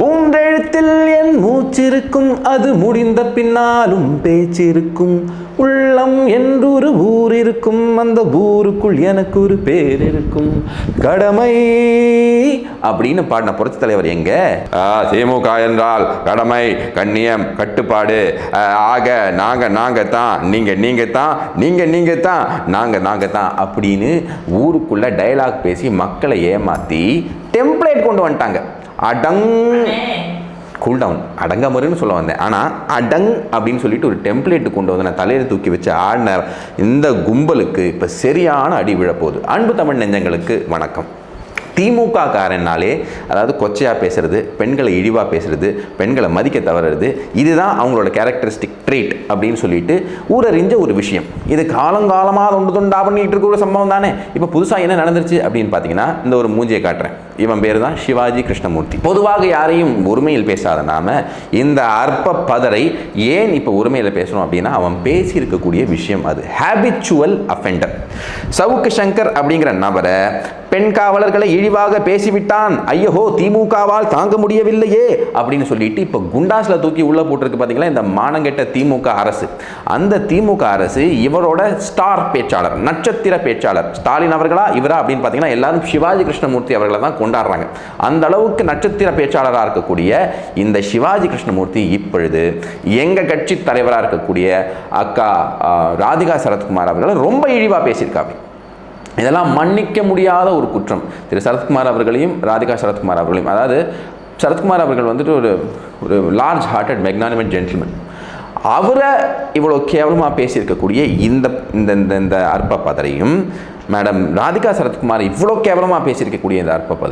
மூன்றெழுத்தில் என் மூச்சிருக்கும் அது முடிந்த பின்னாலும் பேச்சிருக்கும். உள்ளம் என்றொரு ஊர் இருக்கும் அந்த ஊருக்குள் எனக்கு ஒரு பேர் இருக்கும் கடமை அப்படின்னு பாடின புரட்சி தலைவர் எங்க? திமுக என்றால் கடமை கண்ணியம் கட்டுப்பாடு. ஆக நாங்க நாங்க தான் நீங்க நீங்க தான் நீங்க நீங்க தான் நாங்க நாங்க தான் அப்படின்னு ஊருக்குள்ள டயலாக் பேசி மக்களை ஏமாத்தி டெம்ப்ளேட் கொண்டு வந்துட்டாங்க. அடங் கூல் டவுன் அடங்காமருன்னு சொல்ல வந்தேன். ஆனால் அடங் அப்படின்னு சொல்லிட்டு ஒரு டெம்ப்ளேட் கொண்டு வந்து நான் தலையில் தூக்கி வச்சு ஆடின இந்த கும்பலுக்கு இப்போ சரியான அடி விழப்போகுது. அன்பு தமிழ் நெஞ்சங்களுக்கு வணக்கம். திமுக காரன்னாலே அதாவது கொச்சையாக பேசுறது பெண்களை இழிவாக பேசுறது பெண்களை மதிக்க தவறுறது இதுதான் அவங்களோட கேரக்டரிஸ்டிக் ட்ரீட் அப்படின்னு சொல்லிட்டு ஊரறிஞ்ச ஒரு விஷயம். இது காலங்காலமாக ஒன்று தொண்டா பண்ணிட்டு இருக்க ஒரு சம்பவம் தானே. இப்போ புதுசாக என்ன நடந்துருச்சு அப்படின்னு பார்த்தீங்கன்னா இந்த ஒரு மூஞ்சியை காட்டுறேன். இவன் பேர் தான் சிவாஜி கிருஷ்ணமூர்த்தி. பொதுவாக யாரையும் உரிமையில் பேசாத நாம இந்த அற்ப பதரை ஏன் இப்போ உரிமையில் பேசுகிறோம் அப்படின்னா அவன் பேசியிருக்கக்கூடிய விஷயம் அது. ஹேபிச்சுவல் அஃபெண்டர் சவுக்கு சங்கர் அப்படிங்கிற நபரை பெண் காவலர்களை இழிவாக பேசிவிட்டான். ஐயோ திமுகவால் தாங்க முடியவில்லையே அப்படின்னு சொல்லிட்டு இப்போ குண்டாஸில் தூக்கி உள்ளே போட்டிருக்கு பார்த்தீங்களா இந்த மானங்கெட்ட திமுக அரசு. அந்த திமுக அரசு இவரோட ஸ்டார் பேச்சாளர் நட்சத்திர பேச்சாளர். ஸ்டாலின் அவர்களா இவரா அப்படின்னு பார்த்தீங்கன்னா எல்லாரும் சிவாஜி கிருஷ்ணமூர்த்தி அவர்களை தான் கொண்டாடுறாங்க. அந்த அளவுக்கு நட்சத்திர பேச்சாளராக இருக்கக்கூடிய இந்த சிவாஜி கிருஷ்ணமூர்த்தி இப்பொழுது எங்கள் கட்சி தலைவராக இருக்கக்கூடிய அக்கா ராதிகா சரத்குமார் அவர்களை ரொம்ப இழிவாக பேசியிருக்காங்க. இதெல்லாம் மன்னிக்க முடியாத ஒரு குற்றம். திரு சரத்குமார் அவர்களையும் ராதிகா சரத்குமார் அவர்களையும். அதாவது சரத்குமார் அவர்கள் வந்துட்டு ஒரு ஒரு லார்ஜ் ஹார்ட்டட் மெக்னானிமெண்ட் ஜென்டில்மேன் அவரை இவ்வளோ கேவலமாக பேசியிருக்கக்கூடிய இந்த இந்த இந்த இந்த அற்ப பதரையும் மேடம் ராதிகா சரத்குமார் இவ்வளோ கேவலமாக பேசியிருக்கக்கூடிய இந்த அற்ப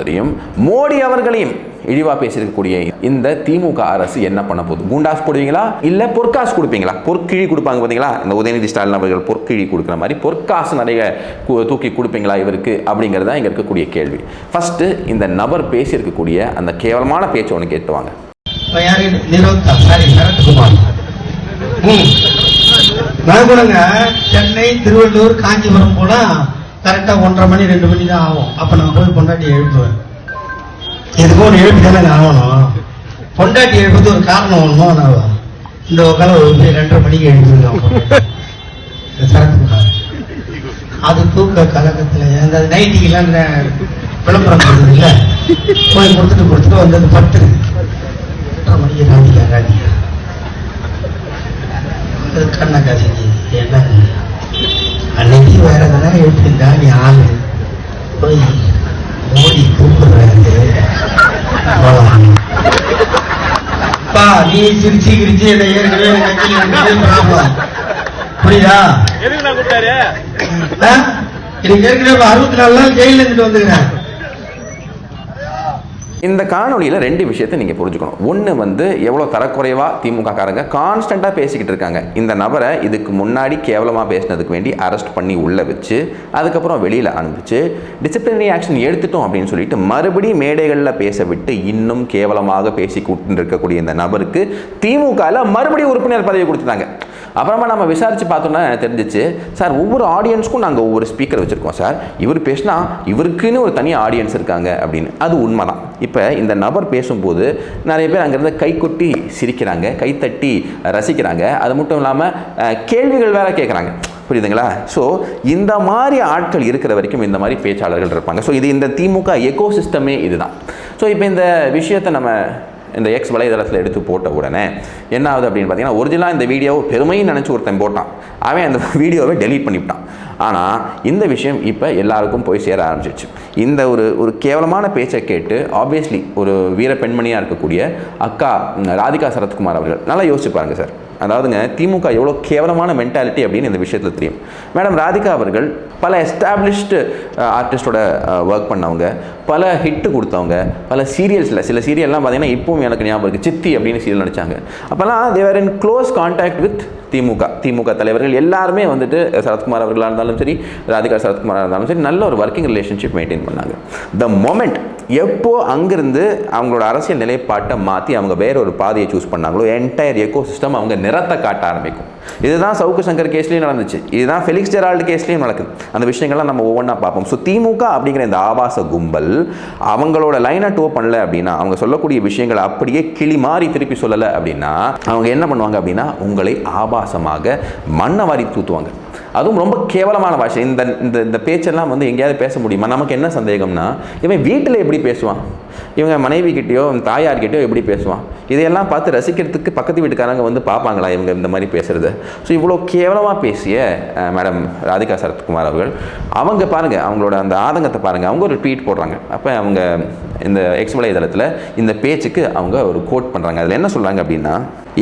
மோடி அவர்களையும் இழிவாக பேசியிருக்கக்கூடிய இந்த திமுக அரசு என்ன பண்ண போகுது? குண்டாஸ் போடுவீங்களா? இல்லை பொற்காசு கொடுப்பீங்களா? பொற்கிழி கொடுப்பாங்க பார்த்தீங்களா இந்த உதயநிதி ஸ்டாலின் அவர்கள் பொற்கிழி கொடுக்குற மாதிரி பொற்காசு நிறைய கு- தூக்கி கொடுப்பீங்களா இவருக்கு? அப்படிங்கிறது தான் இங்கே இருக்கக்கூடிய கேள்வி. ஃபஸ்ட்டு இந்த நபர் பேசியிருக்கக்கூடிய அந்த கேவலமான பேச்சு ஒன்று கேட்டுவாங்க சரத்குமார். நான் கூடங்க சென்னை திருவள்ளூர் காஞ்சிபுரம் போனால் கரெக்டா ஒன்றரை மணி ரெண்டு மணி தான் ஆகும். அப்ப நான் போய் பொண்டாட்டி எழுப்புவேன். எதுக்கும் ஒரு எழுப்பி தானே ஆகணும். பொண்டாட்டி எழுப்புறது ஒரு காரணம் ஒண்ணுமோ நான் இந்த உட்கால ஒரு ரெண்டரை மணிக்கு எழுப்பிடுவேன் அது தூக்க கலக்கத்துல அந்த நைட்டிக்கெல்லாம் இந்த விளம்பரம் கொடுக்குது இல்ல போய் கொடுத்துட்டு கொடுத்துட்டு வந்தது பத்து ரெண்டரை மணிக்கு ராதிகா ராதிகா அது காசி என்ன? எதனா எழுப்பியிருந்தா நீ ஆளு போய் மோடி கூப்பிடுறாரு. பா நீ சிரிச்சு கிரிச்சு என்னை ஏற்கனவே problem. புரியுதா? எனக்கு ஏற்கனவே அறுபத்தி நாலு நாள் ஜெயில இருந்துட்டு வந்துக்கிறேன் இந்த காணொலியில் ரெண்டு விஷயத்தை நீங்கள் புரிஞ்சுக்கணும். ஒன்று வந்து எவ்வளோ தரக்குறைவாக திமுக காரங்க கான்ஸ்டண்ட்டாக பேசிக்கிட்டு இருக்காங்க. இந்த நபரை இதுக்கு முன்னாடி கேவலமாக பேசினதுக்கு வேண்டி அரெஸ்ட் பண்ணி உள்ளே வச்சு அதுக்கப்புறம் வெளியில் அனுப்பிச்சு டிசிப்ளினரி ஆக்ஷன் எடுத்துட்டோம் அப்படின்னு சொல்லிட்டு மறுபடியும் மேடைகளில் பேச விட்டு இன்னும் கேவலமாக பேசி கூட்டு இருக்கக்கூடிய இந்த நபருக்கு திமுகவில் மறுபடியும் உறுப்பினர் பதவி கொடுத்துட்டாங்க. அப்புறமா நம்ம விசாரித்து பார்த்தோம்னா தெரிஞ்சிச்சு சார் ஒவ்வொரு ஆடியன்ஸ்க்கும் நாங்கள் ஒவ்வொரு ஸ்பீக்கர் வச்சுருக்கோம் சார். இவர் பேசினா இவருக்குன்னு ஒரு தனி ஆடியன்ஸ் இருக்காங்க அப்படின்னு. அது உண்மைதான். இப்போ இப்போ இந்த நபர் பேசும்போது நிறைய பேர் அங்கேருந்து கைகொட்டி சிரிக்கிறாங்க கைத்தட்டி ரசிக்கிறாங்க. அது மட்டும் இல்லாமல் கேள்விகள் வேற கேட்குறாங்க புரியுதுங்களா? ஸோ இந்த மாதிரி ஆட்கள் இருக்கிற வரைக்கும் இந்த மாதிரி பேச்சாளர்கள் இருப்பாங்க. ஸோ இது இந்த திமுக எக்கோ சிஸ்டமே இதுதான். ஸோ இப்போ இந்த விஷயத்தை நம்ம இந்த எக்ஸ் வலைதளத்தில் எடுத்து போட்ட உடனே என்ன ஆகுது அப்படின்னு பார்த்தீங்கன்னா ஒரிஜினலாக இந்த வீடியோவை பெருமைன்னு நினச்சி ஒருத்தன் போட்டான். அவன் அந்த வீடியோவை டெலீட் பண்ணிவிட்டான். ஆனால் இந்த விஷயம் இப்போ எல்லாருக்கும் போய் சேர ஆரம்பிச்சிச்சு இந்த ஒரு ஒரு கேவலமான பேச்சை கேட்டு ஆப்வியஸ்லி ஒரு வீர பெண்மணியாக இருக்கக்கூடிய அக்கா ராதிகா சரத்குமார் அவர்கள் நல்லா யோசிச்சு பாருங்கள் சார். அதாவதுங்க திமுக எவ்வளோ கேவலமான மென்டாலிட்டி அப்படின்னு இந்த விஷயத்தில் தெரியும். மேடம் ராதிகா அவர்கள் பல எஸ்டாப்ளிஷ்டு ஆர்டிஸ்டோட ஒர்க் பண்ணவங்க பல ஹிட்டு கொடுத்தவங்க பல சீரியல்ஸில் சில சீரியல்லாம் பார்த்தீங்கன்னா இப்பவும் எனக்கு ஞாபகம் இருக்குது சித்தி அப்படின்னு சீரியல் நடிச்சாங்க. அப்போல்லாம் Thevar in close contact with DMK. DMK தலைவர்கள் எல்லாருமே வந்துட்டு சரத்குமார் அவர்களாக இருந்தாலும் சரி ராதிகா சரத்குமாராக இருந்தாலும் சரி நல்ல ஒரு ஒர்க்கிங் ரிலேஷன்ஷிப் மெயின்டைன் பண்ணாங்க. த மொமெண்ட் எப்போ அங்கேருந்து அவங்களோட அரசியல் நிலைப்பாட்டை மாற்றி அவங்க வேற ஒரு பாதையை சூஸ் பண்ணாங்களோ என்டையர் எக்கோ சிஸ்டம் அவங்க நிறத்தை காட்ட ஆரம்பிக்கும். இதுதான் சவுக்கு சங்கர் கேஸ்லேயும் நடந்துச்சு. இதுதான் ஃபெலிக்ஸ் ஜெரால்டு கேஸ்லேயும் நடக்குது. அந்த விஷயங்கள்லாம் நம்ம ஒவ்வொன்றா பார்ப்போம். ஸோ திமுக அப்படிங்கிற இந்த ஆபாச கும்பல் அவங்களோட லைனை டோ பண்ணல அப்படின்னா அவங்க சொல்லக்கூடிய விஷயங்களை அப்படியே கிளி மாறி திருப்பி சொல்லலை அப்படின்னா அவங்க என்ன பண்ணுவாங்க அப்படின்னா உங்களை ஆபாசமாக மண்ணை வாரி தூத்துவாங்க. அதுவும் ரொம்ப கேவலமான பாஷை. இந்த இந்த இந்த பேச்செல்லாம் வந்து எங்கேயாவது பேச முடியுமா? நமக்கு என்ன சந்தேகம்னா இவன் வீட்டில் எப்படி பேசுவான்? இவங்க மனைவி கிட்டேயோ தாயார்கிட்டயோ எப்படி பேசுவான்? இதையெல்லாம் பார்த்து ரசிக்கிறதுக்கு பக்கத்து வீட்டுக்காரங்க வந்து பார்ப்பாங்களா இவங்க இந்த மாதிரி பேசுறது? ஸோ இவ்வளோ கேவலமாக பேசிய மேடம் ராதிகா சரத்குமார் அவர்கள் அவங்க பாருங்கள் அவங்களோட அந்த ஆதங்கத்தை பாருங்கள் அவங்க ஒரு ட்வீட் போடுறாங்க. அப்போ அவங்க இந்த எக்ஸ் வலைதளத்தில் இந்த பேச்சுக்கு அவங்க ஒரு கோட் பண்ணுறாங்க அதில் என்ன சொல்கிறாங்க அப்படின்னா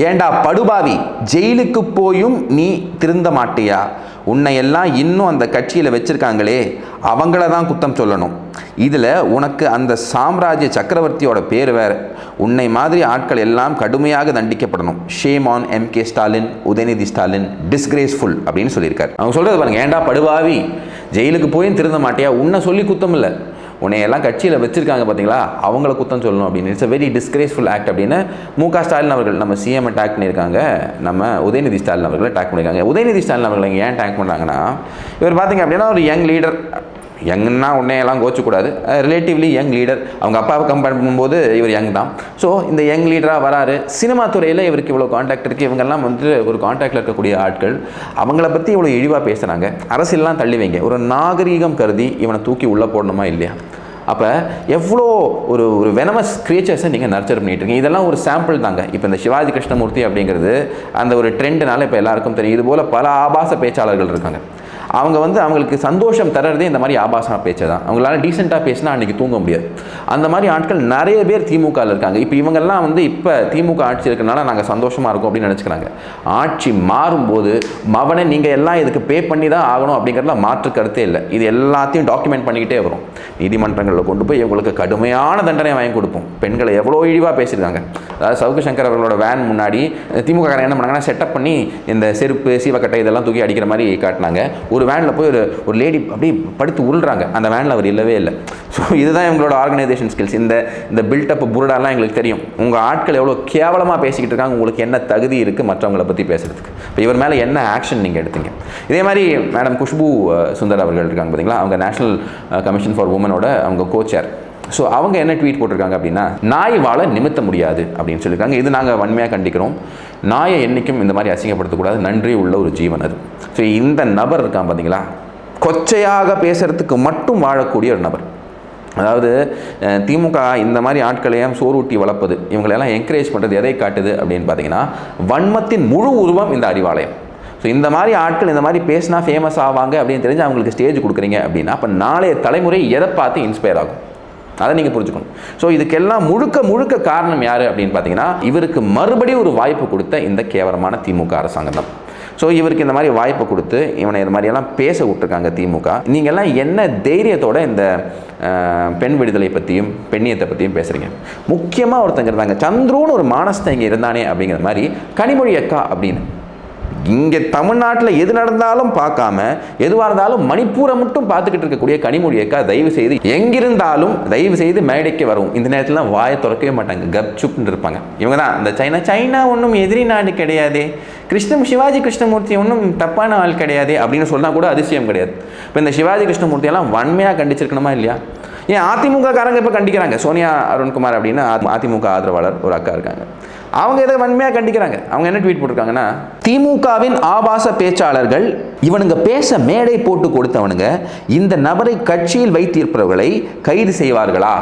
ஏண்டா படுபாவி ஜெயிலுக்கு போயும் நீ திருந்த மாட்டியா? உன்னை எல்லாம் இன்னும் அந்த கட்சியில் வச்சிருக்காங்களே அவங்கள தான் குத்தம் சொல்லணும். இதில் உனக்கு அந்த சாம்ராஜ்ய சக்கரவர்த்தியோட பேர் வேறு. உன்னை மாதிரி ஆட்கள் எல்லாம் கடுமையாக தண்டிக்கப்படணும். Shame on M K Stalin Udhayanidhi Stalin disgraceful அப்படின்னு சொல்லியிருக்காரு. அவங்க சொல்கிறது பாருங்க ஏண்டா படுவாவி? ஜெயிலுக்கு போயும் திருந்த மாட்டியா? உன்னை சொல்லி குத்தம் இல்லை. உன்னையெல்லாம் கட்சியில் வச்சுருக்காங்க பார்த்தீங்களா அவங்கள குத்தம் சொல்லணும் அப்படின்னு. It's a very disgraceful act அப்படின்னு மு க ஸ்டாலின் அவர்கள் நம்ம சிஎம் அட்டாக் பண்ணியிருக்காங்க. நம்ம உதயநிதி ஸ்டாலின் அவர்களை அட்டாக் பண்ணியிருக்காங்க. உதயநிதி ஸ்டாலின் அவர்கள் ஏன் அட்டாக் பண்ணுறாங்கன்னா இவர் பார்த்தீங்க அப்படின்னா ஒரு யங் லீடர் யங்னா உடனே எல்லாம் கோச்சக்கூடாது. ரிலேட்டிவ்லி யங் லீடர் அவங்க அப்பாவை கம்பேர் பண்ணும்போது இவர் யங் தான். ஸோ இந்த யங் லீடராக வராரு. சினிமா துறையில் இவருக்கு இவ்வளோ காண்டாக்ட் இருக்குது இவங்கெல்லாம் வந்து ஒரு காண்டாக்டில் இருக்கக்கூடிய ஆட்கள். அவங்கள பற்றி இவ்வளோ இழிவாக பேசுகிறாங்க அரசியல்லாம் தள்ளி வைங்க. ஒரு நாகரீகம் கருதி இவனை தூக்கி உள்ளே போடணுமா இல்லையா? அப்போ எவ்வளோ ஒரு ஒரு வெனமஸ் க்ரியேச்சர்ஸை நீங்கள் நர்ச்சர் பண்ணிகிட்டு இருக்கீங்க. இதெல்லாம் ஒரு சாம்பிள் தாங்க. இப்போ இந்த சிவாஜி கிருஷ்ணமூர்த்தி அப்படிங்கிறது அந்த ஒரு ட்ரெண்டுனால இப்போ எல்லாருக்கும் தெரியும். இது போல் பல ஆபாச பேச்சாளர்கள் இருக்காங்க. அவங்க வந்து அவங்களுக்கு சந்தோஷம் தர்றதே இந்த மாதிரி ஆபாச பேச்சை தான் அவங்களால டீசெண்டாக பேசினா அன்றைக்கி தூங்க முடியாது. அந்த மாதிரி ஆட்கள் நிறைய பேர் திமுகவில் இருக்காங்க. இப்போ இவங்கெல்லாம் வந்து இப்போ திமுக ஆட்சி இருக்கிறனால நாங்கள் சந்தோஷமாக இருக்கோம் அப்படின்னு நினச்சிக்கிறாங்க. ஆட்சி மாறும்போது மவனை நீங்கள் எல்லாம் இதுக்கு பே பண்ணி தான் ஆகணும் அப்படிங்கிறதுல மாற்று கருத்தே இல்லை. இது எல்லாத்தையும் டாக்குமெண்ட் பண்ணிக்கிட்டே வரும். நீதிமன்றங்களில் கொண்டு போய் இவங்களுக்கு கடுமையான தண்டனை வாங்கி கொடுப்போம். பெண்களை எவ்வளோ இழிவாக பேசியிருக்காங்க. அதாவது சவுக்கு சங்கர் அவர்களோட வேன் முன்னாடி திமுக காரங்க என்ன பண்ணாங்கன்னா செட்டப் பண்ணி இந்த செருப்பு சீவக்கட்டை இதெல்லாம் தூக்கி அடிக்கிற மாதிரி காட்டினாங்க. ஒரு வேனில் போய் ஒரு ஒரு லேடி அப்படியே படுத்து உள்றாங்க அந்த வேனில் அவர் இல்லவே இல்லை. ஸோ இதுதான் இவங்களோட ஆர்கனைசேஷன் ஸ்கில்ஸ் இந்த இந்த பில்டப் புருடாலாம் எங்களுக்கு தெரியும். உங்கள் ஆட்கள் எவ்வளோ கேவலமாக பேசிக்கிட்டு இருக்காங்க உங்களுக்கு என்ன தகுதி இருக்குது மற்றவங்களை பற்றி பேசுறதுக்கு. இப்போ இவர் மேலே என்ன ஆக்ஷன் நீங்கள் எடுத்தீங்க? இதே மாதிரி மேடம் குஷ்பு சுந்தர் அவர்கள் இருக்காங்க பார்த்தீங்களா அவங்க நேஷனல் கமிஷன் ஃபார் உமனோட அவங்க கோச்சர் ஸோ அவங்க என்ன ட்வீட் போட்டிருக்காங்க அப்படின்னா நாய் வாழ நிமித்த முடியாது அப்படின்னு சொல்லியிருக்காங்க. இது நாங்கள் வன்மையாக கண்டிக்கிறோம். நாயை என்றைக்கும் இந்த மாதிரி அசிங்கப்படுத்தக்கூடாது நன்றி உள்ள ஒரு ஜீவன் அது. ஸோ இந்த நபர் இருக்கான் பார்த்தீங்களா கொச்சையாக பேசுறதுக்கு மட்டும் வாழக்கூடிய ஒரு நபர். அதாவது திமுக இந்த மாதிரி ஆட்களையும் சோறூட்டி வளர்ப்பது இவங்களெல்லாம் என்கரேஜ் பண்ணுறது எதை காட்டுது அப்படின்னு பார்த்தீங்கன்னா வன்மத்தின் முழு உருவம் இந்த அறிவாலயம். ஸோ இந்த மாதிரி ஆட்கள் இந்த மாதிரி பேசினா ஃபேமஸ் ஆவாங்க அப்படின்னு தெரிஞ்சு அவங்களுக்கு ஸ்டேஜ் கொடுக்குறீங்க அப்படின்னா அப்போ நாளைய தலைமுறை எதை பார்த்து இன்ஸ்பயர் ஆகும்? அதை நீங்கள் புரிஞ்சுக்கணும். ஸோ இதுக்கெல்லாம் முழுக்க முழுக்க காரணம் யார் அப்படின்னு பார்த்தீங்கன்னா இவருக்கு மறுபடியும் ஒரு வாய்ப்பு கொடுத்த இந்த கேவலமான திமுக அரசாங்கம் தான். ஸோ இவருக்கு இந்த மாதிரி வாய்ப்பு கொடுத்து இவனை இது மாதிரியெல்லாம் பேச விட்டுருக்காங்க திமுக. நீங்கள்லாம் என்ன தைரியத்தோட இந்த பெண் விடுதலை பற்றியும் பெண்ணியத்தை பற்றியும் பேசுகிறீங்க முக்கியமாக ஒருத்தங்க இருந்தாங்க. சந்துருன்னு ஒரு மானஸ்தங்க இங்கே இருந்தானே அப்படிங்கிற மாதிரி கனிமொழி அக்கா அப்படின்னு. இங்கே தமிழ்நாட்டில் எது நடந்தாலும் பார்க்காம எதுவாக இருந்தாலும் மணிப்பூரை மட்டும் பார்த்துக்கிட்டு இருக்கக்கூடிய கனிமொழி அக்கா தயவு செய்து எங்கிருந்தாலும் தயவு செய்து மேடைக்கு வரும் இந்த நேரத்தில் வாயை திறக்கவே மாட்டாங்க. கப் சுப்னு இருப்பாங்க. இவங்க தான் இந்த சைனா சைனா ஒன்றும் எதிரி நாடு கிடையாது. கிருஷ்ணம் சிவாஜி கிருஷ்ணமூர்த்தி ஒன்றும் தப்பான ஆள் கிடையாது அப்படின்னு சொன்னால் கூட அதிசயம் கிடையாது. இப்போ இந்த சிவாஜி கிருஷ்ணமூர்த்தியெல்லாம் வன்மையாக கண்டிச்சிருக்கணுமா இல்லையா? ஏன் அதிமுக காரங்க இப்போ கண்டிக்கிறாங்க. சோனியா அருண்குமார் அப்படின்னு அதிமுக ஆதரவாளர் ஒரு அக்கா இருக்காங்க. அவங்க இதை வன்மையாக கண்டிக்கிறாங்க. அவங்க என்ன ட்வீட் போட்டிருக்காங்கன்னா திமுகவின் ஆபாச பேச்சாளர்கள் இவனுங்க பேச மேடை போட்டு கொடுத்தவனுங்க இந்த நபரை கட்சியில் வைத்திருப்பவர்களை கைது செய்வார்களா?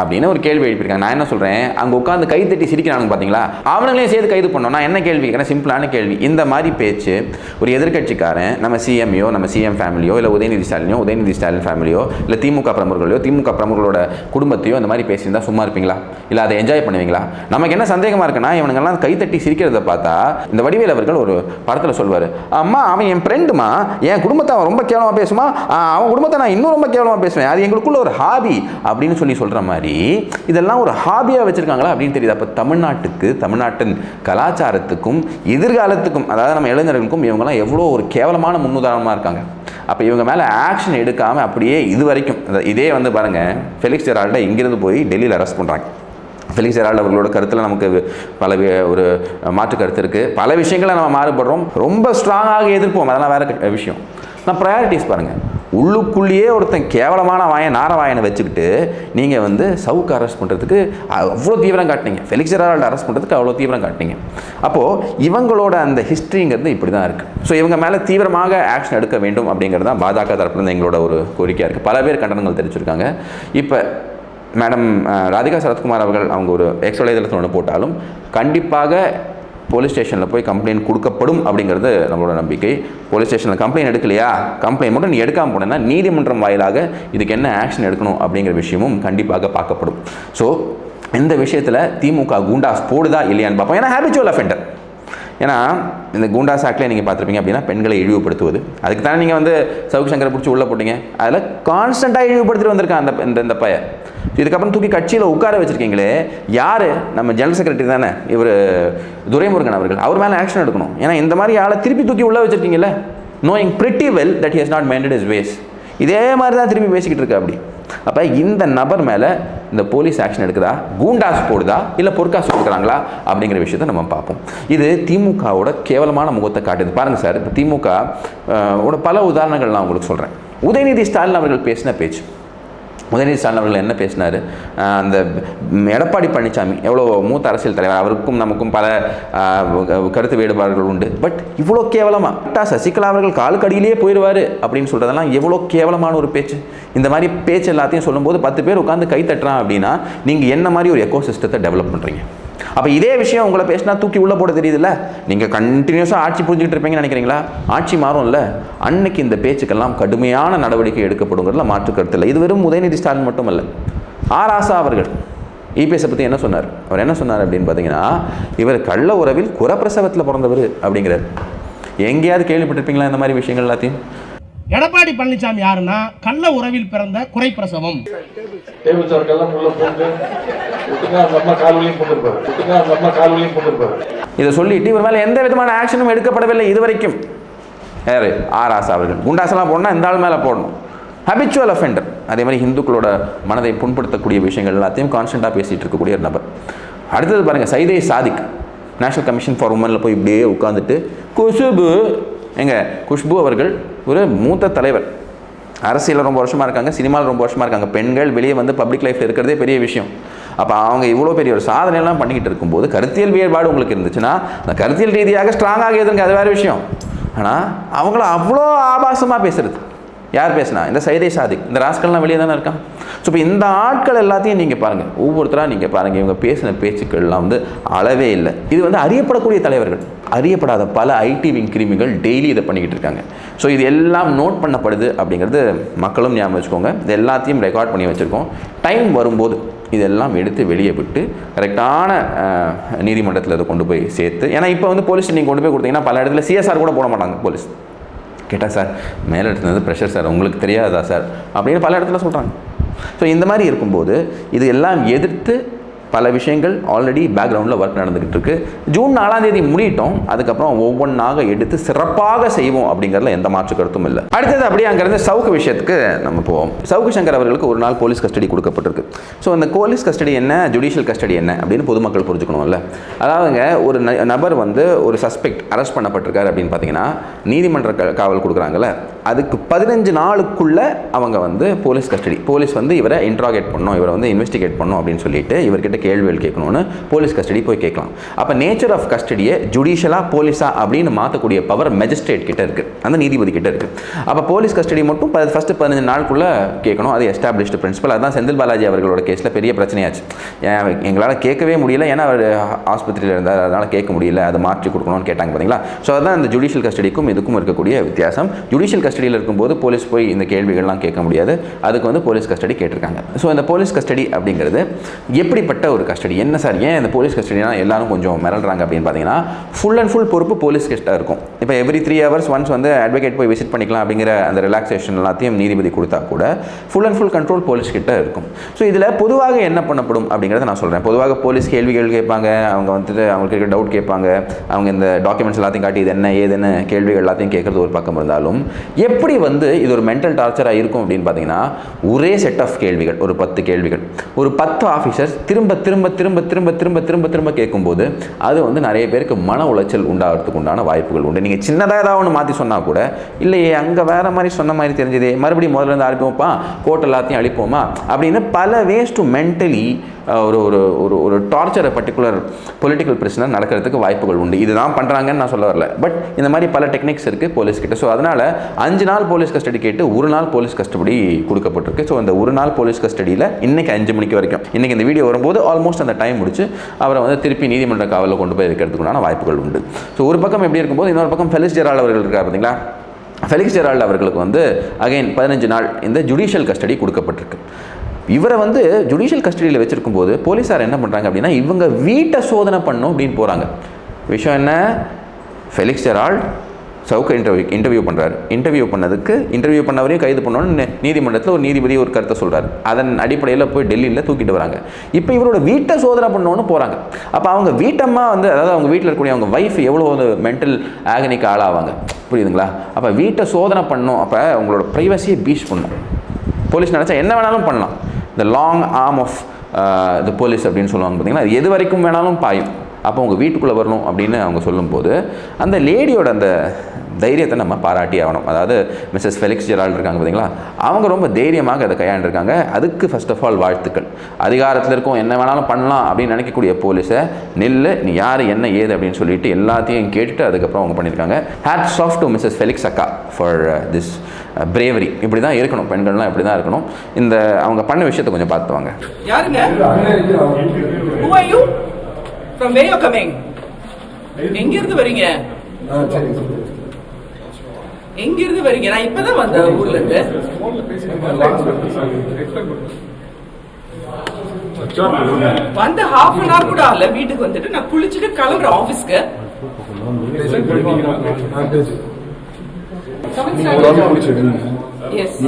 அப்படின்னு ஒரு கேள்வி எழுப்பியிருக்காங்க. நான் என்ன சொல்கிறேன் அங்கே உட்காந்து கை தட்டி சிரிக்கிறானுங்க பார்த்தீங்களா அவனுங்களையும் சேர்த்து கைது பண்ணோம்னா என்ன கேள்வி கேட்குறேன் சிம்பிளான கேள்வி. இந்த மாதிரி பேச்சு ஒரு எதிர்க்கட்சிக்காரன் நம்ம சிஎம்யோ நம்ம சிஎம் ஃபேமிலியோ இல்லை உதயநிதி ஸ்டாலினோ உதயநிதி ஸ்டாலின் ஃபேமிலியோ இல்லை திமுக பிரமுகர்களையோ திமுக பிரமுகர்களோட குடும்பத்தையோ இந்த மாதிரி பேசியிருந்தா சும்மா இருப்பீங்களா? இல்லை அதை என்ஜாய் பண்ணுவீங்களா? நமக்கு என்ன சந்தேகமாக இருக்குன்னா இவனுங்கெல்லாம் கைத்தட்டி சிரிக்கிறத பார்த்தா இந்த வடிவேல் அவர்கள் ஒரு படத்தில் சொல்வார் அம்மா அவன் என் ஃப்ரெண்டுமா என் குடும்பத்தை அவன் ரொம்ப கேவலமாக பேசுமா? அவன் குடும்பத்தை நான் இன்னும் ரொம்ப கேவலமாக பேசுவேன். அது எங்களுக்குள்ள ஒரு ஹாபி அப்படின்னு சொல்லி சொல்கிற மாதிரி. மாதிரி இதெல்லாம் ஒரு ஹாபியாக வச்சுருக்காங்களா அப்படின்னு தெரியுது. அப்போ தமிழ்நாட்டுக்கு தமிழ்நாட்டின் கலாச்சாரத்துக்கும் எதிர்காலத்துக்கும் அதாவது நம்ம இளைஞர்களுக்கும் இவங்கெல்லாம் எவ்வளோ ஒரு கேவலமான முன்னுதாரணமாக இருக்காங்க. அப்போ இவங்க மேலே ஆக்ஷன் எடுக்காமல் அப்படியே இது வரைக்கும் இதே வந்து பாருங்கள் ஃபெலிக்ஸ் ஜெரால்டை இங்கேருந்து போய் டெல்லியில் அரெஸ்ட் பண்ணுறாங்க ஃபெலிக்ஸ் ஜெரால்ட் அவர்களோட கருத்தில் நமக்கு பல வி- ஒரு மாற்று கருத்து இருக்குது பல விஷயங்களை நம்ம மாறுபடுறோம். ரொம்ப ஸ்ட்ராங்காக எதிர்ப்போம். அதெல்லாம் வேற விஷயம். நான் ப்ரையாரிட்டிஸ் பாருங்கள் உள்ளுக்குள்ளேயே ஒருத்தன் கேவலமான வாயன் நார வாயனை வச்சுக்கிட்டு நீங்கள் வந்து சவுக்கு அரெஸ்ட் பண்ணுறதுக்கு அவ்வளோ தீவிரம் காட்டினீங்க. ஃபெலிக்ஸ் ஜெரால்ட் அரெஸ்ட் பண்ணுறதுக்கு அவ்வளோ தீவிரம் காட்டினீங்க. அப்போது இவங்களோட அந்த ஹிஸ்ட்ரிங்கிறது இப்படி தான் இருக்குது ஸோ இவங்க மேலே தீவிரமாக ஆக்ஷன் எடுக்க வேண்டும் அப்படிங்கிறது தான் பாஜக தரப்புலேருந்து எங்களோட ஒரு கோரிக்கையாக இருக்குது பல பேர் கண்டனங்கள் தெரிவிச்சிருக்காங்க. இப்போ மேடம் ராதிகா சரத்குமார் அவர்கள் அவங்க ஒரு எக்ஸ் வலைதளத்தில் ஒன்று போட்டாலும் கண்டிப்பாக போலீஸ் ஸ்டேஷனில் போய் கம்ப்ளைண்ட் கொடுக்கப்படும் அப்படிங்கிறது நம்மளோட நம்பிக்கை. போலீஸ் ஸ்டேஷனில் கம்ப்ளைண்ட் எடுக்கலையா? கம்ப்ளைண்ட் மட்டும் நீ எடுக்காமல் போனேன்னா நீதிமன்றம் வாயிலாக இதுக்கு என்ன ஆக்ஷன் எடுக்கணும் அப்படிங்கிற விஷயமும் கண்டிப்பாக பார்க்கப்படும். ஸோ இந்த விஷயத்தில் திமுக குண்டாஸ் போடுதா இல்லையான்னு பார்ப்போம். ஏன்னா ஹேபிச்சுவல் அஃபெண்டர் ஏன்னா இந்த குண்டாஸ் ஆக்டில் நீங்கள் பார்த்துருப்பீங்க அப்படின்னா பெண்களை இழிவுபடுத்துவது. அதுக்கு தானே நீங்கள் வந்து சவுக்கு சங்கரை பிடிச்சி உள்ளே போட்டீங்க. அதில் கான்ஸ்டண்ட்டாக இழிவுபடுத்திட்டு வந்திருக்கான் அந்த இந்த இந்த பைய இதுக்கப்புறம் தூக்கி கட்சியில் உட்கார வச்சுருக்கீங்களே யார்? நம்ம ஜெனரல் செக்ரட்டரி தானே. இவர் துரைமுருகன் அவர்கள். அவர் மேலே ஆக்ஷன் எடுக்கணும். ஏன்னா இந்த மாதிரி ஆளை திருப்பி தூக்கி உள்ளே வச்சுருக்கீங்களே knowing pretty well that has not mended his ways இதே மாதிரி தான் திரும்பி பேசிக்கிட்டு இருக்கா அப்படி. அப்போ இந்த நபர் மேலே இந்த போலீஸ் ஆக்ஷன் எடுக்குதா? கூண்டாஸ் போடுதா? இல்லை பொற்காசு கொடுக்குறாங்களா அப்படிங்கிற விஷயத்தை நம்ம பார்ப்போம். இது திமுகவோட கேவலமான முகத்தை காட்டுது. பாருங்கள் சார் இப்போ திமுக ஓட பல உதாரணங்கள் நான் உங்களுக்கு சொல்கிறேன் உதயநிதி ஸ்டாலின் அவர்கள் பேசின பேச்சு. உதயநிதி ஸ்டாலின் அவர்கள் என்ன பேசினார்? அந்த எடப்பாடி பழனிசாமி எவ்வளோ மூத்த அரசியல் தலைவர் அவருக்கும் நமக்கும் பல கருத்து வேறுபாடுகள் உண்டு. பட் இவ்வளோ கேவலமாக சசிகலா அவர்கள் காலுக்கடியிலேயே போயிடுவார் அப்படின்னு சொல்கிறதெல்லாம் எவ்வளோ கேவலமான ஒரு பேச்சு. இந்த மாதிரி பேச்சு எல்லாத்தையும் சொல்லும்போது பத்து பேர் உட்காந்து கை தட்டுறான் அப்படின்னா நீங்கள் என்ன மாதிரி ஒரு எக்கோ சிஸ்டத்தை டெவலப் பண்ணுறீங்க அப்போ இதே விஷயம் உங்களை பேசினா தூக்கி உள்ளே போட தெரியுதுல்ல? நீங்கள் கண்டினியூஸாக ஆட்சி புரிஞ்சுக்கிட்டு இருப்பீங்கன்னு நினைக்கிறீங்களா? ஆட்சி மாறும்ல. அன்னைக்கு இந்த பேச்சுக்கெல்லாம் கடுமையான நடவடிக்கை எடுக்கப்படுங்கிறதுல மாற்று கருத்து இல்லை. இது வெறும் உதயநிதி ஸ்டாலின் மட்டும் இல்லை ஆர் ஆசா அவர்கள் இபிஎஸை பற்றி என்ன சொன்னார்? அவர் என்ன சொன்னார் அப்படின்னு பார்த்தீங்கன்னா இவர் கள்ள உறவில் குறப்பிரசவத்தில் பிறந்தவர் அப்படிங்கிறார். எங்கேயாவது கேள்விப்பட்டிருப்பீங்களா இந்த மாதிரி விஷயங்கள் எல்லாத்தையும்? எடப்பாடி பழனிசாமி யாருன்னா கள்ள உறவில் பிறந்த குறைப்பிரசவம். வலியும் போட்டுருப்பாரு இதை சொல்லிட்டு இவர் மேலே எந்த விதமான ஆக்ஷனும் எடுக்கப்படவில்லை இதுவரைக்கும். யாரு? ஆர் ஆசா அவர்கள். குண்டாசெல்லாம் போடணும் இந்த ஆள் மேலே போடணும். ஹபிச்சுவல் அஃபெண்டர் அதே மாதிரி இந்துக்களோட மனதை புண்படுத்தக்கூடிய விஷயங்கள் எல்லாத்தையும் கான்ஸ்டண்ட்டாக பேசிகிட்டு இருக்கக்கூடிய ஒரு நபர். அடுத்தது பாருங்கள் Saidai Sadiq. National commission for உமனில் போய் இப்படியே உட்காந்துட்டு குஷுபு எங்க குஷ்பு அவர்கள் ஒரு மூத்த தலைவர். அரசியலில் ரொம்ப வருஷமாக இருக்காங்க சினிமாவில் ரொம்ப வருஷமாக இருக்காங்க. பெண்கள் வெளியே வந்து பப்ளிக் லைஃப்பில் இருக்கிறதே பெரிய விஷயம். அப்போ அவங்க இவ்வளோ பெரிய ஒரு சாதனையெல்லாம் பண்ணிக்கிட்டு இருக்கும்போது கருத்தியல் வேறுபாடு உங்களுக்கு இருந்துச்சுன்னா அந்த கருத்தியல் ரீதியாக ஸ்ட்ராங்காக எதுங்க அது வேறு விஷயம். ஆனால் அவங்கள அவ்வளோ ஆபாசமாக பேசுகிறது யார் பேசுனா? இந்த சைதை சாதிக். இந்த ராஸ்கல்லாம் வெளியே தானே இருக்கான்? ஸோ இப்போ இந்த ஆட்கள் எல்லாத்தையும் நீங்கள் பாருங்கள் ஒவ்வொருத்தராக நீங்கள் பாருங்கள் இவங்க பேசின பேச்சுக்கள்லாம் வந்து அளவே இல்லை. இது வந்து அறியப்படக்கூடிய தலைவர்கள். அறியப்படாத பல ஐடி விங் கிருமிகள் டெய்லி இதை பண்ணிக்கிட்டு இருக்காங்க. ஸோ இது எல்லாம் நோட் பண்ணப்படுது அப்படிங்கிறது மக்களும் ஞாபகம் வச்சுக்கோங்க. இது எல்லாத்தையும் ரெக்கார்ட் பண்ணி வச்சுருக்கோம். டைம் வரும்போது இதெல்லாம் எடுத்து வெளியே விட்டு கரெக்டான நீதிமன்றத்தில் இதை கொண்டு போய் சேர்த்து ஏன்னா இப்போ வந்து போலீஸ் நீங்கள் கொண்டு போய் கொடுத்தீங்கன்னா பல இடத்துல சிஎஸ்ஆர் கூட போட மாட்டாங்க போலீஸ் கேட்டால் சார் மேலே எடுத்தது ப்ரெஷர் சார் உங்களுக்கு தெரியாதா சார்? அப்படின்னு பல இடத்துல சொல்கிறாங்க ஸோ இந்த மாதிரி இருக்கும்போது இது எல்லாம் எதிர்த்து பல விஷயங்கள் ஆல்ரெடி பேக்ரவுண்டில் ஒர்க் நடந்துக்கிட்டு இருக்கு ஜூன் நாலாம் தேதி முடிட்டோம் அதுக்கப்புறம் ஒவ்வொன்றாக எடுத்து சிறப்பாக செய்வோம் அப்படிங்கிறதுல எந்த மாற்று கருத்தும் இல்லை. அடுத்தது அப்படியே அங்கேருந்து சவுக்கு விஷயத்துக்கு நம்ம போவோம். சவுக்கு சங்கர் அவர்களுக்கு ஒரு நாள் போலீஸ் கஸ்டடி கொடுக்கப்பட்டிருக்கு. ஸோ அந்த போலீஸ் கஸ்டடி என்ன ஜுடிஷியல் கஸ்டடி என்ன அப்படின்னு பொதுமக்கள் புரிஞ்சுக்கணும்ல. அதாவதுங்க ஒரு ந- நபர் வந்து ஒரு சஸ்பெக்ட் அரெஸ்ட் பண்ணப்பட்டிருக்காரு அப்படின்னு பார்த்தீங்கன்னா நீதிமன்ற க- காவல் கொடுக்குறாங்கல்ல. அதுக்கு பதினஞ்சு நாளுக்குள்ளே அவங்க வந்து போலீஸ் கஸ்டடி போலீஸ் வந்து இவரை இன்ட்ராகேட் பண்ணணும் இவரை வந்து இன்வெஸ்டிகேட் பண்ணணும் அப்படின்னு சொல்லிட்டு இவர்கிட்ட கேள்விகள் கேட்கணும்னு போலீஸ் கஸ்டடி போய் கேட்கலாம். அப்போ நேச்சர் ஆஃப் கஸ்டடியை ஜுடிஷியலாக போலீஸாக அப்படின்னு மாற்றக்கூடிய பவர் மெஜிஸ்ட்ரேட் கிட்ட இருக்கு. அந்த நீதிபதி கிட்ட இருக்குது அப்போ போலீஸ் கஸ்டடி மட்டும் ஃபஸ்ட்டு பதினஞ்சு நாளுக்குள்ளே கேட்கணும். அது எஸ்டாப்ளிஷ்டு பிரின்சிபல் அதுதான் செந்தில் பாலாஜி அவர்களோட கேஸில் பெரிய பிரச்சனையாச்சு. ஏன் எங்களால் கேட்கவே முடியல. ஏன்னா அவர் ஆஸ்பத்திரியில் இருந்தார். அதனால் கேட்க முடியல. அதை மாற்றி கொடுக்கணும்னு கேட்டாங்க பார்த்தீங்களா ஸோ அதுதான் அந்த ஜுடிஷியல் கஸ்டடிக்கும் இதுக்கும் இருக்கக்கூடிய வித்தியாசம். ஜுடிஷியல் கஸ்டடியில் இருக்கும்போது போலீஸ் போய் இந்த கேள்விகள்லாம் கேட்க முடியாது. அதுக்கு வந்து போலீஸ் கஸ்டடி கேட்டிருக்காங்க. ஸோ இந்த போலீஸ் கஸ்டடி அப்படிங்கிறது எப்படிப்பட்ட ஒரு கஸ்டடி என்ன சார் ஏன் இந்த போலீஸ் கஸ்டடினா எல்லாரும் கொஞ்சம் மிரள்றாங்க அப்படின்னு பார்த்தீங்கன்னா ஃபுல் அண்ட் ஃபுல் பொறுப்பு போலீஸ் கஸ்டாக இருக்கும். இப்போ எவ்ரி த்ரீ ஹவர்ஸ் ஒன்ஸ் வந்து அட்வொகேட் போய் விசிட் பண்ணிக்கலாம் அப்படிங்கிற அந்த ரிலாக்ஸேஷன் எல்லாத்தையும் நீதிபதி கொடுத்தா கூட full and full control police கிட்ட இருக்கும். ஸோ இதில் பொதுவாக என்ன பண்ணப்படும் அப்படிங்கிறத நான் சொல்கிறேன் பொதுவாக போலீஸ் கேள்விகள் கேட்பாங்க அவங்க வந்துட்டு அவங்களுக்கு இருக்க டவுட் கேட்பாங்க அவங்க இந்த டாக்குமெண்ட்ஸ் எல்லாத்தையும் காட்டி இது என்ன ஏதுன்னு கேள்விகள் எல்லாத்தையும் கேட்குறது ஒரு பக்கம் இருந்தாலும் எப்படி வந்து இது ஒரு மென்டல் டார்ச்சராக இருக்கும் அப்படின்னு பார்த்தீங்கன்னா ஒரே செட் ஆஃப் கேள்விகள் ஒரு பத்து கேள்விகள். ஒரு பத்து ஆஃபீஸர்ஸ் திரும்ப திரும்ப திரும்ப திரும்ப திரும்ப திரும்ப திரும்ப கேட்கும்போது அது வந்து நிறைய பேருக்கு மன உளைச்சல் உண்டாகிறதுக்கு உண்டான வாய்ப்புகள் உண்டு. நீங்கள் சின்னதாக ஏதாவது ஒன்று மாற்றி சொன்னால் கூட இல்லையே அங்கே வேற மாதிரி சொன்ன மாதிரி தெரிஞ்சதே மறுபடியும் முதல்ல இருந்து ஆரம்பிப்போம்ப்பா கோட்டை எல்லாத்தையும் அழிப்போமா? அப்படின்னு பல வேஸ் டு மென்டலி ஒரு ஒரு ஒரு ஒரு டார்ச்சரை பர்டிகுலர் பொலிட்டிக்கல் பிரச்சனை நடக்கிறதுக்கு வாய்ப்புகள் உண்டு. இதுதான் பண்ணுறாங்கன்னு நான் சொல்ல வரல. பட் இந்த மாதிரி பல டெக்னிக்ஸ் இருக்குது போலீஸ்கிட்ட. ஸோ அதனால் அஞ்சு நாள் போலீஸ் கஸ்டடி கேட்டு ஒரு நாள் போலீஸ் கஸ்டடி கொடுக்கப்பட்டிருக்கு. ஸோ அந்த ஒரு நாள் போலீஸ் கஸ்டடியில் இன்னைக்கு அஞ்சு மணிக்கு வரைக்கும். இன்னைக்கு இந்த வீடியோ வரும்போது ஆல்மோஸ்ட் அந்த டைம் முடிச்சு அவரை வந்து திருப்பி நீதிமன்ற காவலில் கொண்டு போய் இருக்கிறதுக்குண்டான வாய்ப்புகள் உண்டு. ஸோ ஒரு பக்கம் எப்படி இருக்கும்போது இன்னொரு பக்கம் ஃபெலிஸ் ஜெரால் அவர்கள் இருக்கார் பார்த்தீங்களா ஃபெலிக்ஸ் ஜெரால்ட் அவர்களுக்கு வந்து அகைன் பதினஞ்சு நாள் இந்த ஜுடிஷியல் கஸ்டடி கொடுக்கப்பட்டிருக்கு. இவரை வந்து ஜுடிஷியல் கஸ்டடியில் வச்சிருக்கும் போது போலீஸார் என்ன பண்ணுறாங்க அப்படின்னா இவங்க வீட்டை சோதனை பண்ணும் அப்படின்னு போகிறாங்க விஷயம் என்ன? ஃபெலிக்ஸ் ஜெரால்ட் சவுக்க இன்டர்வியூ இன்டர்வியூ பண்ணுறாரு இன்டர்வியூ பண்ணதுக்கு இன்டர்வியூ பண்ணவரையும் கைது பண்ணோன்னு நீதிமன்றத்தில் ஒரு நீதிபதி ஒரு கருத்தை சொல்கிறார் அதன் அடிப்படையில் போய் டெல்லியில் தூக்கிட்டு வராங்க. இப்போ இவரோட வீட்டை சோதனை பண்ணோன்னு போகிறாங்க அப்போ அவங்க வீட்டம்மா வந்து அதாவது அவங்க வீட்டில் இருக்கக்கூடிய அவங்க ஒய்ஃப் எவ்வளோ வந்து மென்டல் ஆகனிக்கு ஆளாவாங்க? புரியுதுங்களா? அப்போ வீட்டை சோதனை பண்ணோம் அப்போ உங்களோட ப்ரைவசியை பீச் பண்ணும் போலீஸ் நினச்சா என்ன வேணாலும் பண்ணலாம். இந்த long arm of the police அப்படின்னு சொல்லுவாங்க பார்த்தீங்கன்னா அது எது வரைக்கும் வேணாலும் பாயும். அப்போ உங்கள் வீட்டுக்குள்ளே வரணும் அப்படின்னு அவங்க சொல்லும்போது அந்த லேடியோட அந்த தைரியத்தை நம்ம பாராட்டி ஆகணும். அதாவது மிஸ்ஸஸ் ஃபெலிக்ஸ் ஜெரால்ட் இருக்காங்க பார்த்தீங்களா அவங்க ரொம்ப தைரியமாக அதை கையாண்டிருக்காங்க. அதுக்கு ஃபர்ஸ்ட் ஆஃப் ஆல் வாழ்த்துக்கள். அதிகாரத்தில் இருக்கும் என்ன வேணாலும் பண்ணலாம் அப்படின்னு நினைக்கக்கூடிய போலீஸை நெல்லு நீ யார் என்ன ஏது? அப்படின்னு சொல்லிட்டு எல்லாத்தையும் கேட்டுட்டு அதுக்கப்புறம் அவங்க பண்ணியிருக்காங்க. Hats off to missus Felix அக்கா ஃபார் திஸ் பிரேவரி இப்படி தான் இருக்கணும். பெண்கள்லாம் இப்படி தான் இருக்கணும். இந்த அவங்க பண்ண விஷயத்தை கொஞ்சம் பார்த்து where you're coming? எங்க இருந்து வரீங்க எங்க இருந்து வரீங்க? நான் இப்பதான் வந்தேன் ஊர்ல இருந்து. வந்து ஹாஃப் அன் ஹவர் கூட ஆகல வீட்டுக்கு வந்துட்டு. நான் குளிச்சுட்டு கிளம்புறேன் ஆபீஸ்க்கு எஸ்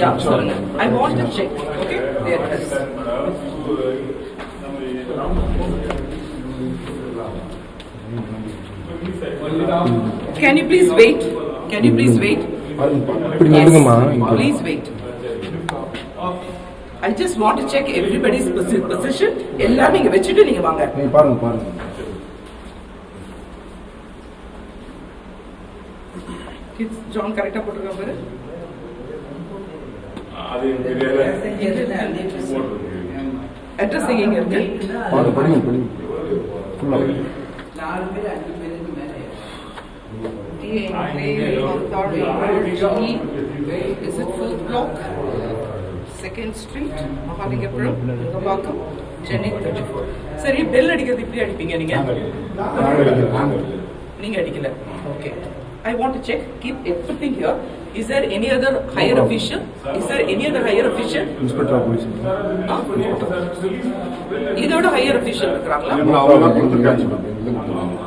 யா சொல்லுங்க. I want to check okay there is Can you please wait? Can you please wait? Yes. Please wait. I just want to check everybody's posi- position. எல்லாம் நீங்க வச்சுட்டு நீங்க வாங்க பாருங்க பாருங்க கிட்ஸ் ஜான் கரெக்டா போட்டுருக்க பாரு அட்ரஸ் எங்க இருக்கு பாருங்க படிங்க படிங்க ஃபுல்லா நாலு பேர் அஞ்சு Is it full block? Second Street, Mahalingapuram, Nungambakkam, Chennai 34. சரி பெல் அடிக்கிறது இப்படி அடிப்பீங்க நீங்க நீங்க அடிக்கல okay I want to check, keep everything here. Is there any other higher official? Is there any other higher official? Inspector of police ஆ? இதோட ஹையர் அஃபிஷியல் இருக்கிறாங்களா அவங்க கொடுத்துருக்காங்க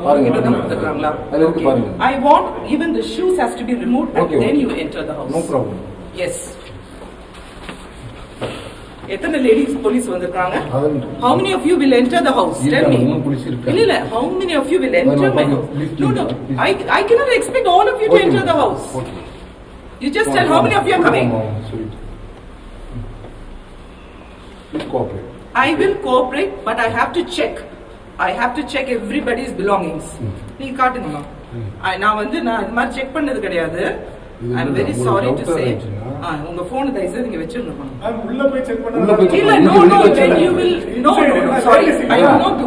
பாருங்க இவங்க தான் கொடுத்துருக்காங்களா அதுல இருக்கு பாருங்க I want even the shoes has to be removed and Okay, then okay. you enter the house. No problem Yes. எத்தனை லேடிஸ் போலீஸ் வந்திருக்காங்க அதான் How many of you will enter the house? Tell இருக்காங்க, me. மூணு police இருக்காங்க. இல்ல இல்ல how many of you will enter no, my no, house? please, No please, no. please. I I cannot expect all of you You just tell how many of you are coming. Please cooperate I will cooperate, but I have to check. I have to check everybody's belongings. நீங்க காட்டுங்கம்மா நான் வந்து நான் இது மாதிரி check பண்ணது கிடையாது ஐ இல்ல, very sorry to say உங்க போன் தயவு செய்து நீங்க வச்சிருந்தோம் உள்ள போய் இல்ல no பண்ணி no வெளிய when you வச்சிடலாம். will no no no sorry I will not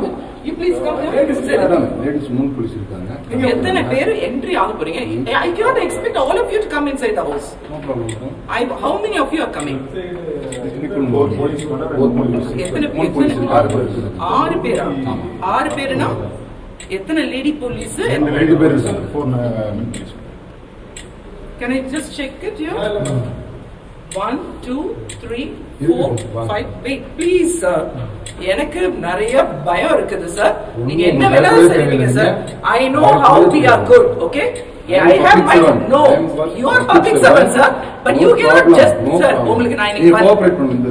you please come ladies madam ladies மூணு போலீஸ் இருக்காங்க. எத்தனை பேர் என்ட்ரி ஆக போறீங்க? I can expect all many of you are coming? எத்தனை போலீஸ் ஆறு பேர். ஆறு பேர்னா? எத்தனை லேடி போலீஸ் ரெண்டு பேர் சார். கேன் ஐ எனக்கு நிறைய பயம் இருக்குது சார் நீங்க என்ன வேணாலும் செய்வீங்க sir I know how we are good okay I have my no you are public servant sir but you can just sir உங்களுக்கு நான் இன்னைக்கு கோஆபரேட் பண்ணுங்க.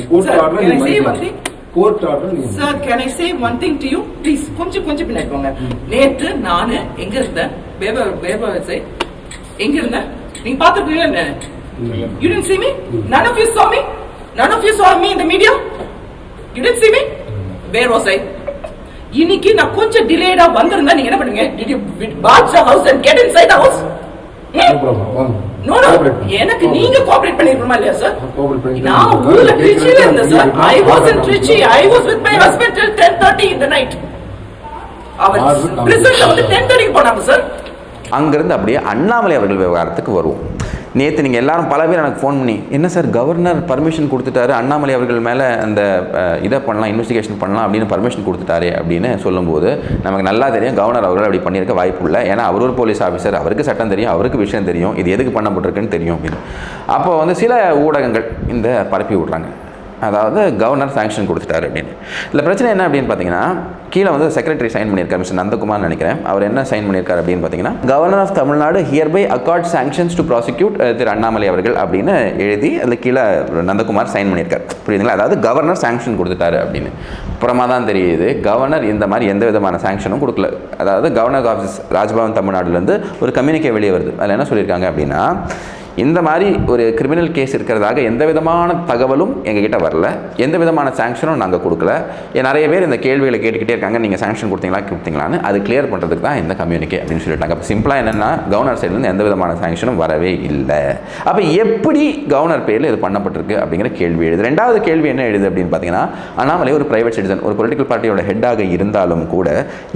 கோர்ட் ஆர்டர் நீங்க sir can I say one thing to you please கொஞ்சம் கொஞ்சம் பின்னாடி போங்க. நேத்து நானு எங்க இருந்தேன்? பேபா பேபா சை எங்க இருந்தேன்? நீங்க பாத்துருக்கீங்களா என்ன? You didn't see me. None of you saw me None of you saw me in the media? You didn't see me? Where was I? இன்னைக்கு நான் கொஞ்சம் டிலேடா வந்திருந்தா நீங்க என்ன பண்ணுவீங்க Did you barge the house and get inside the house? No problem. வாங்க. No no Cooperate பண்ணுங்க. எனக்கு நீங்க கோஆபரேட் பண்ணிருக்கணுமா இல்லையா சார் நான் ஊர்ல. ட்ரிச்சில இருந்தேன் sir. I was in Trichy I was with my husband till 10:30 in the night அவர் பிரிசன்ட்ல வந்து 10:30 க்கு போனாங்க சார் அங்கேருந்து அப்படியே அண்ணாமலை அவர்கள் விவகாரத்துக்கு வருவோம் நேற்று நீங்கள் எல்லாரும் பல பேர் எனக்கு ஃபோன் பண்ணி என்ன சார் கவர்னர் பர்மிஷன் கொடுத்துட்டாரு அண்ணாமலை அவர்கள் மேலே அந்த இதை பண்ணலாம் இன்வெஸ்டிகேஷன் பண்ணலாம் அப்படின்னு பர்மிஷன் கொடுத்துட்டாரு அப்படின்னு சொல்லும்போது நமக்கு நல்லா தெரியும் கவர்னர் அவர்கள் அப்படி பண்ணியிருக்க வாய்ப்பு இல்லை. ஏன்னா அவர் ஒரு போலீஸ் ஆஃபீஸர் அவருக்கு சட்டம் தெரியும் அவருக்கு விஷயம் தெரியும் இது எதுக்கு பண்ணப்பட்டிருக்குன்னு தெரியும் அப்படின்னு. அப்போ வந்து சில ஊடகங்கள் இந்த பரப்பி விட்றாங்க. அதாவது கவர்னர் சாங்ஷன் கொடுத்துட்டாரு அப்படின்னு. இல்லை பிரச்சனை என்ன அப்படின்னு பார்த்தீங்கன்னா கீழே வந்து செக்ரட்டரி சைன் பண்ணியிருக்காரு மிஸ்டர் நந்தகுமார் நினைக்கிறேன். அவர் என்ன சைன் பண்ணியிருக்காரு அப்படின்னு பார்த்தீங்கன்னா governor of Tamil Nadu here by accord sanctions to prosecute Thiru Annamalai அவர்கள் அப்படின்னு எழுதி அதில் கீழே நந்தகுமார் சைன் பண்ணியிருக்காரு. புரியுதுங்களா? அதாவது கவர்னர் சாங்ஷன் கொடுத்துட்டாரு அப்படின்னு. அப்புறமா தான் தெரியுது கவர்னர் இந்த மாதிரி எந்த விதமான சாங்ஷனும் கொடுக்கல. அதாவது கவர்னர் ஆஃபீஸ் ராஜ்பவன் தமிழ்நாடுலேருந்து ஒரு கம்யூனிகே வெளியே வருது. அதில் என்ன சொல்லியிருக்காங்க அப்படின்னா இந்த மாதிரி ஒரு கிரிமினல் கேஸ் இருக்கிறதாக எந்த விதமான தகவலும் எங்ககிட்ட வரல. எந்த விதமான சாங்ஷனும் நாங்கள் கொடுக்கல. நிறைய பேர் இந்த கேள்விகளை கேட்டுக்கிட்டே இருக்காங்க. நீங்கள் சாங்ஷன் கொடுத்தீங்களா கொடுத்தீங்களான்னு அது கிளியர் பண்ணுறதுக்கு தான் இந்த கம்யூனிகே அப்படின்னு சொல்லிட்டாங்க. அப்போ சிம்பிளாக என்னென்னா கவர்னர் சைட்லேருந்து எந்த விதமான சாங்ஷனும் வரவே இல்லை. அப்போ எப்படி கவர்னர் பேரில் இது பண்ணப்பட்டிருக்கு அப்படிங்கிற கேள்வி எழுது. ரெண்டாவது கேள்வி என்ன எழுது அப்படின்னு பார்த்தீங்கன்னா அண்ணாமலை ஒரு பிரைவேட் சிட்டிசன் ஒரு பொலிட்டிக்கல் பார்ட்டியோட ஹெட்டாக இருந்தாலும் கூட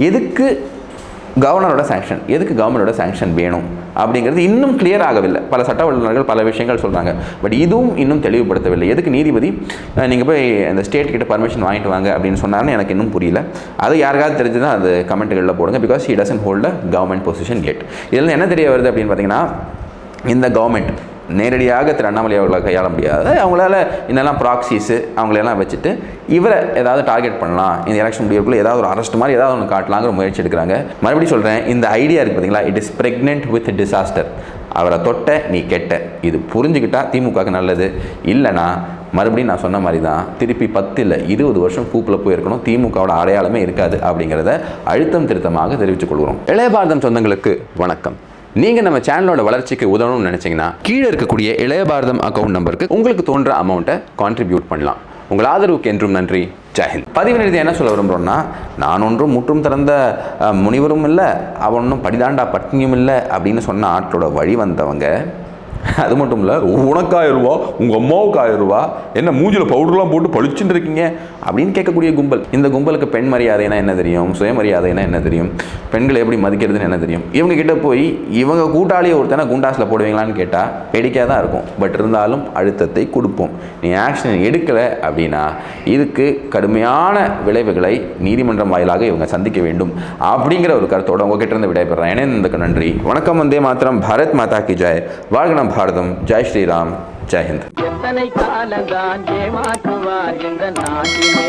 எதுக்கு கவர்னரோட சாங்ஷன் எதுக்கு கவர்மெண்டோட சாங்ஷன் வேணும்? அப்படிங்கிறது இன்னும் கிளியர் ஆகவில்லை. பல சட்ட வல்லுநர்கள் பல விஷயங்கள் சொல்கிறாங்க பட் இதுவும் இன்னும் தெளிவுபடுத்தவில்லை. எதுக்கு நீதிபதி நீங்கள் போய் அந்த ஸ்டேட் கிட்ட பர்மிஷன் வாங்கிட்டு வாங்க அப்படின்னு சொன்னாருன்னு எனக்கு இன்னும் புரியல. அது யாருக்காவது தெரிஞ்சுதான் அது கமெண்ட்டுகளில் போடுங்க. Because he doesn't hold a government position yet. இதில் என்ன தெரிய வருது அப்படின்னு பார்த்தீங்கன்னா இந்த கவர்மெண்ட் நேரடியாக திரு அண்ணாமலை அவர்களை கையாள முடியாது. அவங்களால என்னெல்லாம் ப்ராக்சிஸு அவங்களெல்லாம் வச்சுட்டு இவரை ஏதாவது டார்கெட் பண்ணலாம். இந்த எலெக்ஷன் முடிவுக்குள்ள ஏதாவது ஒரு அரெஸ்ட் மாதிரி ஏதாவது ஒன்று காட்டலாங்கிற முயற்சி எடுக்கிறாங்க. மறுபடியும் சொல்கிறேன் இந்த ஐடியா இருக்குது பார்த்தீங்களா it is pregnant with disaster அவரை தொட்ட நீ கெட்ட. இது புரிஞ்சுக்கிட்டா திமுகவுக்கு நல்லது. இல்லைனா மறுபடியும் நான் சொன்ன மாதிரி தான் திருப்பி பத்து இல்லை இருபது வருஷம் கூப்பில் போயிருக்கணும். திமுகவோட அடையாளமே இருக்காது அப்படிங்கிறத அழுத்தம் திருத்தமாக தெரிவித்துக் கொள்கிறோம். இளைய பாரதம் சொந்தங்களுக்கு வணக்கம். நீங்கள் நம்ம சேனலோட வளர்ச்சிக்கு உதவணும்னு நினச்சிங்கன்னா கீழே இருக்கக்கூடிய இளைய பாரதம் அக்கௌண்ட் நம்பருக்கு உங்களுக்கு தோன்ற அமௌண்ட்டை கான்ட்ரிபியூட் பண்ணலாம். உங்கள் ஆதரவுக்கு என்றும் நன்றி. ஜெயஹிந்த் பதிவு நிறுத்தி என்ன சொல்ல விரும்புகிறோன்னா நான் ஒன்றும் முற்றும் திறந்த முனிவரும் இல்லை அவன் ஒன்றும் படிதாண்டா பட்னியும் இல்லை அப்படின்னு சொன்ன ஆட்களோட வழி வந்தவங்க அது மட்டும் இல்லை உனக்கு ஆயிரம் உங்கள் அம்மாவுக்கு ஆயிரம் என்ன மூஞ்சில் பவுடர்லாம் போட்டு பளிச்சுட்டு இருக்கீங்க? அப்படின்னு கேட்கக்கூடிய கும்பல். இந்த கும்பலுக்கு பெண் மரியாதைனா என்ன தெரியும்? சுயமரியாதைனா என்ன தெரியும்? பெண்களை எப்படி மதிக்கிறதுன்னு என்ன தெரியும்? இவங்க கிட்ட போய் இவங்க கூட்டாளியை ஒருத்தனை குண்டாஸில் போடுவீங்களான்னு கேட்டால் வேடிக்கையாக தான் இருக்கும். பட் இருந்தாலும் அழுத்தத்தை கொடுப்போம். நீ ஆக்ஷன் எடுக்கலை அப்படின்னா இதுக்கு கடுமையான விளைவுகளை நீதிமன்றம் வாயிலாக இவங்க சந்திக்க வேண்டும். அப்படிங்கிற ஒரு கருத்தோட உங்ககிட்ட இருந்து விடைபெறேன் இணைந்ததுக்கு நன்றி. வணக்கம் வந்தே மாத்திரம். பாரத் மாதா கி ஜெய். வாழ்கணம் பாரதம் ஜெய் ஸ்ரீராம் ஜெய் ஹிந்த் எத்தனை காலந்தான் ஏமாற்றுவார் இந்த நாட்டிலே?